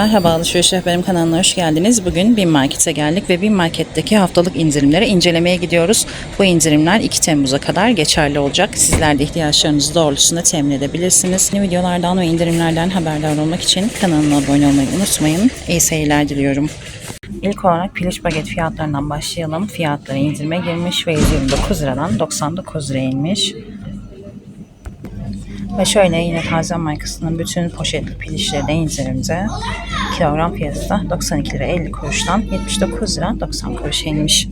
Merhaba Alışveriş Rehberim kanalına hoş geldiniz. Bugün Bin Market'e geldik ve Bin Market'teki haftalık indirimleri incelemeye gidiyoruz. Bu indirimler 2 Temmuz'a kadar geçerli olacak. Sizler de ihtiyaçlarınız doğrultusunda temin edebilirsiniz. Yeni videolardan ve indirimlerden haberdar olmak için kanalıma abone olmayı unutmayın. İyi seyirler diliyorum. İlk olarak piliç baget fiyatlarından başlayalım. Fiyatları indirime girmiş ve 129 liradan 99 liraya inmiş. Ve şöyle yine taze markasının bütün poşetli pilişleri de indirimde. Kilogram fiyatı da 92 lira 50 kuruştan 79 lira 90 kuruşa inmiş.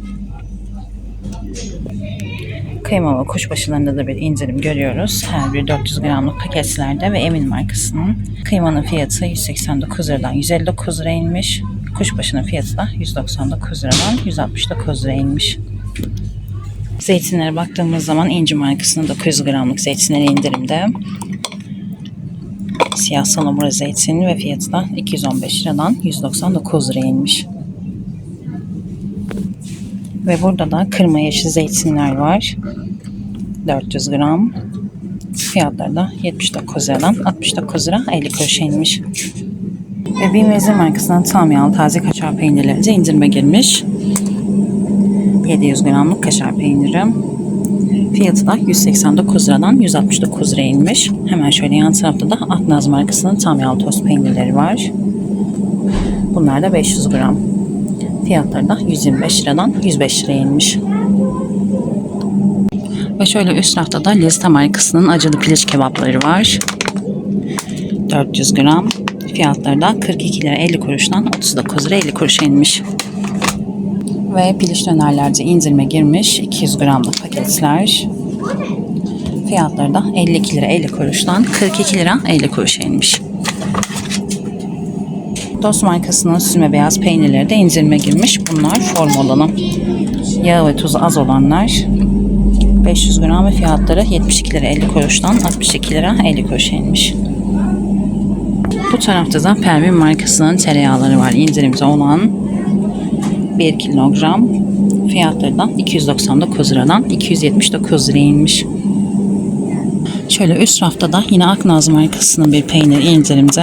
Kıyma ve kuşbaşılarında da bir indirim görüyoruz. Her bir 400 gramlık paketlerde ve Emin markasının kıymanın fiyatı 189 liradan 159 lira inmiş. Kuşbaşının fiyatı da 199 liradan 169 lira inmiş. Zeytinlere baktığımız zaman İnci markasının 900 gramlık zeytinleri indirimde. Siyah salamura zeytin ve fiyatı da 215 liradan 199 liraya inmiş. Ve burada da kırma yeşil zeytinler var. 400 gram. Fiyatları da 79 liradan 69 lira 50 kuruşa inmiş. Ve bir mezir markasının tam yağlı taze kaşar peynirleri de indirime girmiş. 700 gramlık kaşar peyniri. Fiyatı da 189 liradan 169 liraya inmiş. Hemen şöyle yan tarafta da Aknaz markasının tam yağlı tost peynirleri var. Bunlar da 500 gram. Fiyatları da 125 liradan 105 liraya inmiş. Ve şöyle üst rafta da Lezita markasının acılı piliç kebapları var. 400 gram. Fiyatları da 42 lira 50 kuruştan 39 lira 50 kuruşa inmiş ve piliç dönerlerde indirime girmiş 200 gramlık paketler. Fiyatları da 52 lira 50 kuruştan 42 lira 50 kuruşa inmiş. Dost markasının süzme beyaz peynirleri de indirime girmiş. Bunlar form olanı. Yağ ve tuzu az olanlar 500 gram ve fiyatları 72 lira 50 kuruştan 62 lira 50 kuruşa inmiş. Bu tarafta da Pervin markasının tereyağları var indirimde olan 1 kilogram fiyatları da 299 liradan 279 liraya inmiş. Şöyle üst rafta da yine Aknaz markasının bir peynir indirimde.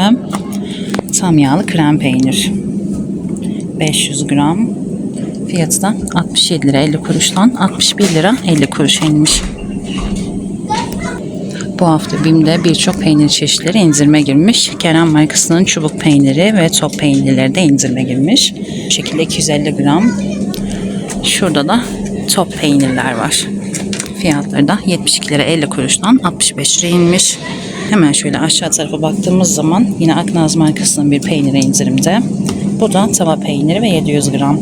Tam yağlı krem peynir. 500 gram. Fiyatı da 67 lira 50 kuruştan 61 lira 50 kuruşa inmiş. Bu hafta BİM'de birçok peynir çeşitleri indirime girmiş. Kerem markasının çubuk peyniri ve top peynirleri de indirime girmiş. Bu şekilde 250 gram. Şurada da top peynirler var. Fiyatları da 72 lira 50 kuruştan 65 liraya inmiş. Hemen şöyle aşağı tarafa baktığımız zaman yine Aknaz markasının bir peyniri indirimde. Bu da tava peyniri ve 700 gram.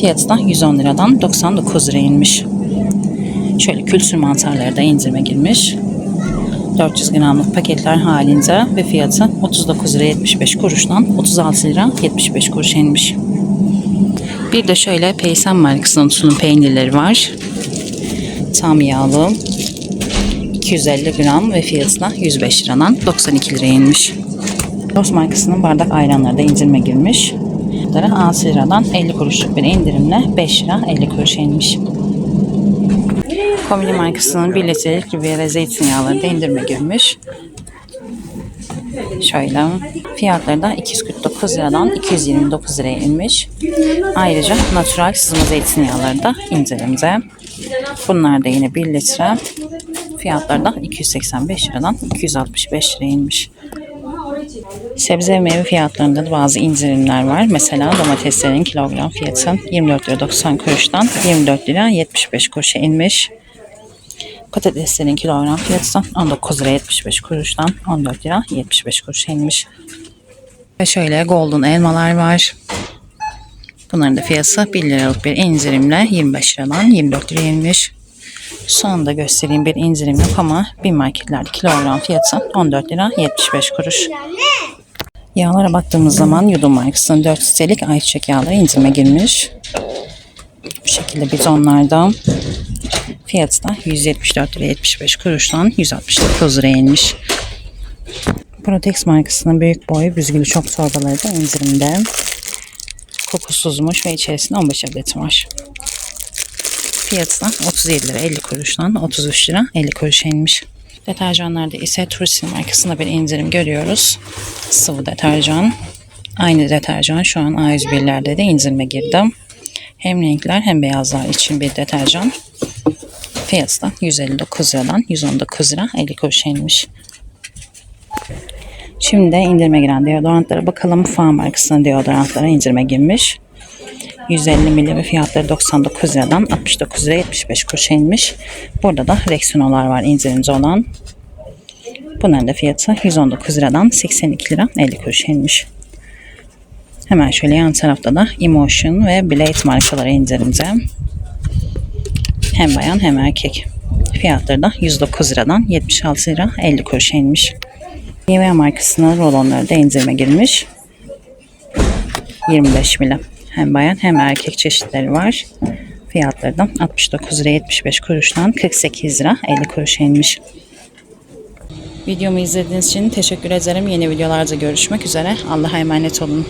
Fiyatı da 110 liradan 99 liraya inmiş. Şöyle kültür mantarları da indirime girmiş. 400 gramlık paketler halinde ve fiyatı 39 lira 75 kuruştan 36 lira 75 kuruş inmiş. Bir de şöyle Peysen markasının sunum peynirleri var. Tam yağlı. 250 gram ve fiyatı da 105 liradan 92 liraya inmiş. Ross markasının bardak ayranları da indirime girmiş. Bunları 6 liradan 50 kuruşluk bir indirimle 5 lira 50 kuruşa inmiş. Komili markasının 1 litrelik Riviera zeytinyağları da indirime girmiş. Şöyle fiyatları da 249 liradan 229 liraya inmiş. Ayrıca natural sızma zeytinyağları da indirimde. Bunlar da yine 1 litre. Fiyatları da 285 liradan 265 liraya inmiş. Sebze ve meyve fiyatlarında da bazı indirimler var. Mesela domateslerin kilogram fiyatı 24 lira 90 kuruştan 24 lira 75 kuruşa inmiş. Patateslerin kilogram fiyatı 19 lira 75 kuruştan 14 lira 75 kuruşa inmiş. Ve şöyle golden elmalar var. Bunların da fiyatı 1 liralık bir indirimle 25 liradan 24 liraya inmiş. Sonunda göstereyim bir indirim yok ama bir marketlerde kilogram fiyatı 14 lira 75 kuruş. Yağlara baktığımız zaman Yudum markasının 4 litrelik ayçiçek yağları indirime girmiş. Bu şekilde bizonlardan fiyatı da 174 lira 75 kuruştan 169 liraya inmiş. Protex markasının büyük boy büzgülü çok torbaları da indirimde. Kokusuzmuş ve içerisinde 15 adet var. Fiyatı da 37 lira 50 kuruştan 33 lira 50 kuruşa inmiş. Deterjanlarda ise Tursin markasında bir indirim görüyoruz. Sıvı deterjan Aynı deterjan şu an A101'lerde de indirime girdi. Hem renkler hem beyazlar için bir deterjan. Fiyatı da 159 liradan 119 lira 50 kuruş inmiş. Şimdi de indirime giren deodorantlara bakalım. Fan markasının deodorantlara indirime girmiş. 150 ml fiyatları 99 liradan 69 lira 75 kuruşa inmiş. Burada da Rexonolar var indirimci olan. Bunların da fiyatı 119 liradan 82 lira 50 kuruşa inmiş. Hemen şöyle yan tarafta da Emotion ve Blade markaları indirimde. Hem bayan hem erkek. Fiyatları da 109 liradan 76 lira 50 kuruşa inmiş. Nivea markasının rolonları da indirime girmiş. 25 milim. Hem bayan hem erkek çeşitleri var. Fiyatları da 69 lira 75 kuruştan 48 lira 50 kuruşa inmiş. Videomu izlediğiniz için teşekkür ederim. Yeni videolarda görüşmek üzere. Allah'a emanet olun.